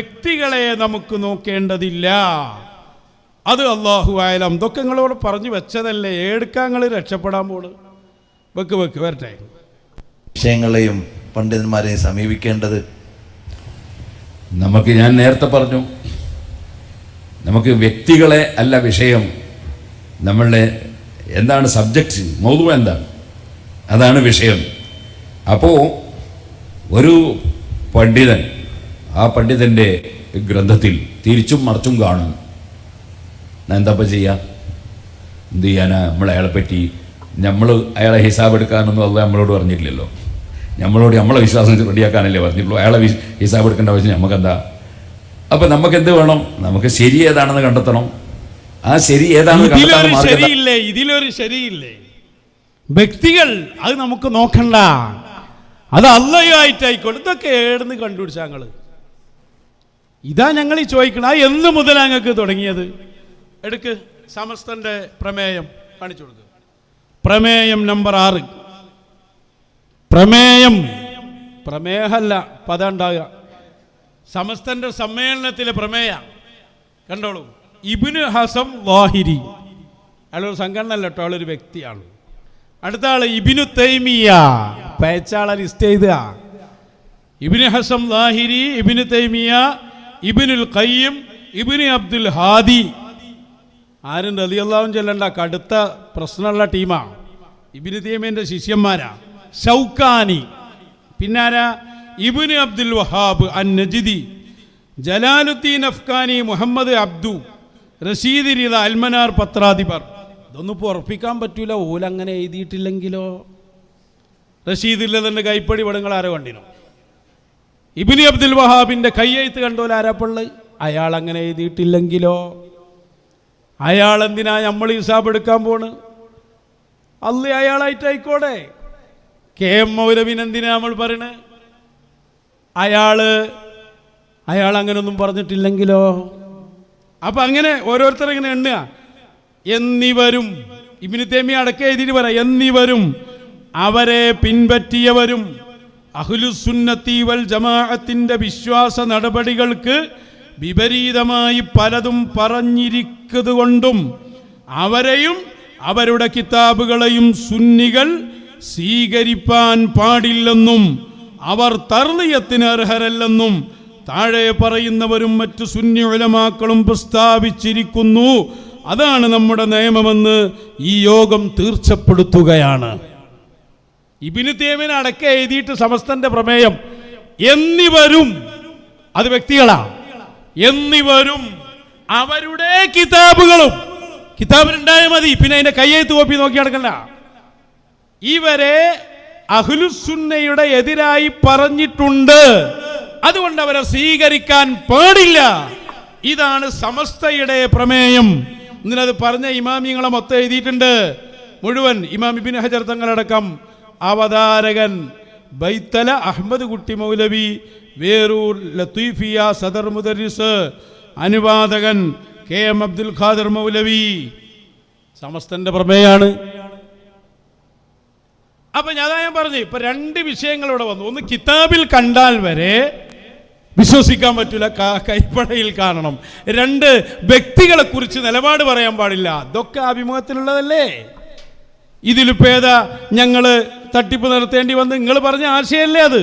വ്യക്തികളെ നമുക്ക് നോക്കേണ്ടതില്ല. അത് അള്ളാഹു ആയാലും ഇതൊക്കെ നിങ്ങളോട് പറഞ്ഞു വെച്ചതല്ലേ? എടുക്കാൻ രക്ഷപ്പെടാൻ പോൾ വെക്ക് വെക്ക് വരട്ടെ. വിഷയങ്ങളെയും പണ്ഡിതന്മാരെയും സമീപിക്കേണ്ടത് നമുക്ക് ഞാൻ നേരത്തെ പറഞ്ഞു നമുക്ക് വ്യക്തികളെ അല്ല വിഷയം. നമ്മളുടെ എന്താണ് സബ്ജക്റ്റ്? മൗതു എന്താണ്? അതാണ് വിഷയം. അപ്പോൾ ഒരു പണ്ഡിതൻ ആ പണ്ഡിതന്റെ ഗ്രന്ഥത്തിൽ തിരിച്ചും മറിച്ചും കാണും. ഞാൻ എന്താ ചെയ്യാം? എന്ത് ചെയ്യാനാ? നമ്മൾ അയാളെ പറ്റി നമ്മൾ അയാളെ ഹിസാബ് എടുക്കാനൊന്നും അല്ല നമ്മളോട് പറഞ്ഞിട്ടില്ലല്ലോ. നമ്മളോട് നമ്മളെ വിശ്വാസം റെഡിയാക്കാനല്ലേ പറഞ്ഞിട്ടുള്ളൂ. അയാളെ ഹിസാബ് എടുക്കേണ്ട ആവശ്യം നമുക്കെന്താ? അപ്പം നമുക്ക് എന്ത് വേണം? നമുക്ക് ശരി ഏതാണെന്ന് കണ്ടെത്തണം. ആ ശരി ഏതാണെന്ന് ഇതിലൊരു ശരിയില്ലേ? ഇതിലൊരു ശരിയില്ലേ? വ്യക്തികൾ അത് നമുക്ക് നോക്കണ്ട. അത് അല്ലയോ ആയിട്ടായിക്കോട്ടെ ഇതൊക്കെ ഏടുന്ന് കണ്ടുപിടിച്ചാൽ ഞങ്ങൾ ഇതാ ഞങ്ങൾ ഈ ചോദിക്കണം ആ എന്ന് മുതലാ ഞങ്ങൾക്ക് തുടങ്ങിയത്. എടുക്ക് സമസ്തന്റെ പ്രമേയം കാണിച്ചു കൊടുക്കുക പ്രമേയം നമ്പർ ആറ്. പ്രമേയം പ്രമേഹല്ല പദം സമസ്തന്റെ സമ്മേളനത്തിലെ പ്രമേയ കണ്ടോളൂ. Ibn Hazm Zahiri. അയാളൊരു സംഘടന അല്ല കേട്ടോ ആളൊരു വ്യക്തിയാണ്. അടുത്ത ആൾ ഇബിനു തൈമിയ പേച്ചാളെ ലിസ്റ്റ് ചെയ്ത Ibn Hazm Lahiri Ibn Taymiyyah Ibnul Qayyim Ibn Abdul Hadi. ആരും റലിയല്ലാവും ചെല്ലണ്ട കടുത്ത പ്രശ്നമുള്ള ടീമാണ് ഇബിന് തൈമിയന്റെ ശിഷ്യന്മാരാ. ഷൗക്കാനി. പിന്നാരാ? ഇബിന് അബ്ദുൽ വഹാബ് അൻ നജിദി ജലാലുദ്ദീൻ അഫ്ഗാനി മുഹമ്മദ് അബ്ദു. റഷീദ് രീത അൽമനാർ പത്രാധിപർ. ഇതൊന്നും ഇപ്പോൾ ഉറപ്പിക്കാൻ പറ്റൂല. ഓലങ്ങനെ എഴുതിയിട്ടില്ലെങ്കിലോ? റഷീദില്ല തന്നെ കൈപ്പടി പടങ്ങൾ ആരോ കണ്ടിനോ? ഇബിനി അബ്ദുൽ വഹാബിന്റെ കയ്യെഴുത്ത് കണ്ടോല ആരാപ്പള്ള്? അയാൾ അങ്ങനെ എഴുതിയിട്ടില്ലെങ്കിലോ? അയാൾ എന്തിനാ നമ്മൾ ഹിസാബ് എടുക്കാൻ പോണ്? അല്ല അയാളായിട്ടായിക്കോടെ. കെ എം മൗരവിൻ എന്തിനാ നമ്മൾ പറയണേ? അയാൾ അയാൾ അങ്ങനൊന്നും പറഞ്ഞിട്ടില്ലെങ്കിലോ? അപ്പൊ അങ്ങനെ ഓരോരുത്തർ ഇങ്ങനെ എണ്ണുക. എന്നിവരും ഇബിനി തേമി അടക്കം എഴുതിയിട്ട് പറ എന്നിവരും അവരെ പിൻപറ്റിയവരും അഹ്ലുസുന്നത്തി വൽ ജമാഅത്തിന്റെ വിശ്വാസ നടപടികൾക്ക് വിപരീതമായി പലതും പറഞ്ഞിരിക്കുന്നതുകൊണ്ടും അവരെയും അവരുടെ കിതാബുകളെയും സുന്നികൾ സ്വീകരിപ്പാൻ പാടില്ലെന്നും അവർ തർലിയത്തിന് അർഹരല്ലെന്നും താഴെ പറയുന്നവരും മറ്റു സുന്നി ഉലമാക്കളും പ്രസ്താവിച്ചിരിക്കുന്നു. അതാണ് നമ്മുടെ നിയമമെന്ന് ഈ യോഗം തീർച്ചപ്പെടുത്തുകയാണ്. ഇബിന് തേമിന് അടക്ക എഴുതിയിട്ട് സമസ്തന്റെ പ്രമേയം. എന്നിവരും അത് വ്യക്തികളാ. എന്നിവരും അവരുടെ കിതാബുകളും. കിതാബിലുണ്ടായാൽ മതി. പിന്നെ അതിന്റെ കയ്യെഴുത്ത് കോപ്പി നോക്കി നടക്കണ്ട. ഇവരെ അഹ്ലുസുന്നയുടെ എതിരായി പറഞ്ഞിട്ടുണ്ട്. അതുകൊണ്ട് അവരെ സ്വീകരിക്കാൻ പാടില്ല. ഇതാണ് സമസ്തയുടെ പ്രമേയം. ഇന്നലെ പറഞ്ഞ ഇമാമിങ്ങളെ മൊത്തം എഴുതിയിട്ടുണ്ട്. മുഴുവൻ ഇമാം ഇബിൻ ഹജർ തങ്ങളടക്കം അവതാരകൻ ബൈത്തല അഹമ്മദ് കുട്ടി മൗലവി വേറൂർ ലത്തീഫിയ സദർ മുദരിസ് അനുവാദകൻ കെ എം അബ്ദുൽ ഖാദർ മൗലവി. സമസ്തന്റെ പ്രമേയാണ്. അപ്പൊ ഞാൻ ഞാൻ പറഞ്ഞു ഇപ്പൊ രണ്ട് വിഷയങ്ങൾ ഇവിടെ വന്നു. ഒന്ന് കിതാബിൽ കണ്ടാൽ വരെ വിശ്വസിക്കാൻ പറ്റില്ല കൈപ്പടയിൽ കാണണം. രണ്ട് വ്യക്തികളെ കുറിച്ച് നിലപാട് പറയാൻ പാടില്ല. ഇതൊക്കെ അഭിമുഖത്തിലുള്ളതല്ലേ? ഇതിലിപ്പോ ഏതാ ഞങ്ങൾ തട്ടിപ്പ് നടത്തേണ്ടി വന്ന് നിങ്ങൾ പറഞ്ഞ ആശയമല്ലേ അത്?